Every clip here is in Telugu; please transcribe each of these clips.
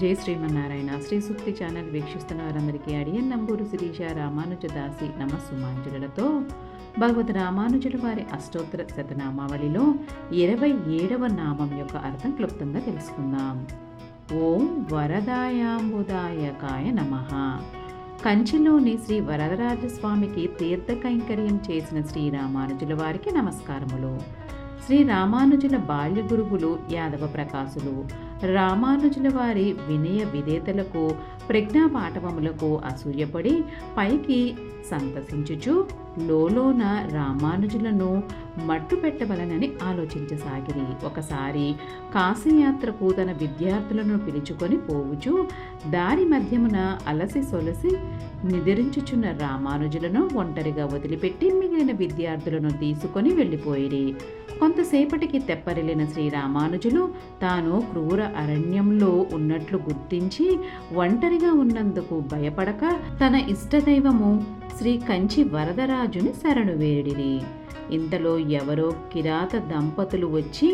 జై శ్రీమన్నారాయణ. శ్రీ సూక్తి ఛానల్ వీక్షిస్తున్న వారందరికీ అడియన్ నంబూరు శిరీష రామానుజదాసి నమస్సుమాంజులతో భగవద్ రామానుజుల వారి అష్టోత్తర శతనామావళిలో ఇరవై ఏడవ నామం యొక్క అర్థం క్లుప్తంగా తెలుసుకుందాం. ఓం వరదాయాంబుదాయకాయ నమ. కంచిలోని శ్రీ వరదరాజస్వామికి తీర్థ కైంకర్యం చేసిన శ్రీ రామానుజుల వారికి నమస్కారములు. శ్రీ రామానుజుల బాల్య గురువులు యాదవ ప్రకాశులు. రామానుజుల వారి వినయ విధేతలకు ప్రజ్ఞాపాఠవములకు అసూయపడి పైకి సంతసించుచు లోలోన రామానుజులను మట్టు పెట్టవలనని ఆలోచించసాగిరి. ఒకసారి కాశీయాత్రకు తన విద్యార్థులను పిలుచుకొని పోవుచు దారి మధ్యమున అలసి సొలసి నిద్రించుచున్న రామానుజులను ఒంటరిగా వదిలిపెట్టి మిగిలిన విద్యార్థులను తీసుకొని వెళ్ళిపోయిరి. కొంతసేపటికి తెప్పరిలిన శ్రీ రామానుజులు తాను క్రూర అరణ్యంలో ఉన్నట్లు గుర్తించి ఒంటరిగా ఉన్నందుకు భయపడక తన ఇష్టదైవము శ్రీ కంచి వరదరాజుని శరణు వేడిరి ఇంతలో ఎవరో కిరాత దంపతులు వచ్చి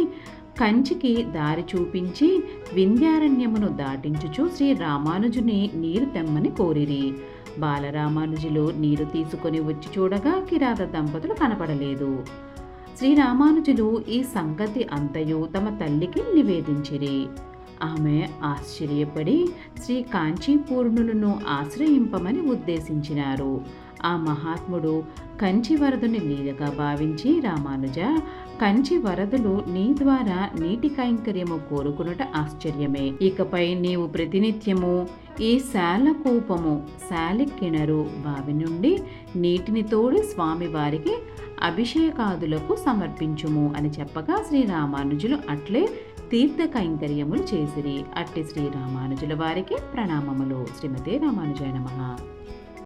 కంచికి దారి చూపించి వింధ్యారణ్యమును దాటించుచు శ్రీ రామానుజుని నీరు తెమ్మని కోరిరి. బాలరామానుజులు నీరు తీసుకొని వచ్చి చూడగా కిరాత దంపతులు కనపడలేదు. శ్రీరామానుజులు ఈ సంగతి అంతయు తమ తల్లికి నివేదించిరి. ఆమె ఆశ్చర్యపడి శ్రీ కాంచీపూర్ణులను ఆశ్రయింపమని ఉద్దేశించినారు. ఆ మహాత్ముడు కంచి వరదుని నీరుగా భావించి రామానుజ కంచి వరదలు నీ ద్వారా నీటి కైంకర్యము కోరుకునుట ఆశ్చర్యమే. ఇకపై నీవు ప్రతినిత్యము ఈ శాలకూపము శాలిక్కిణరు బావి నుండి నీటిని తోడి స్వామివారికి అభిషేకాదులకు సమర్పించుము అని చెప్పగా శ్రీరామానుజులు అట్లే తీర్థ కైంకర్యములు చేసిరి. అట్టి శ్రీరామానుజుల వారికి ప్రణామములు. శ్రీమతే రామానుజాయ నమః.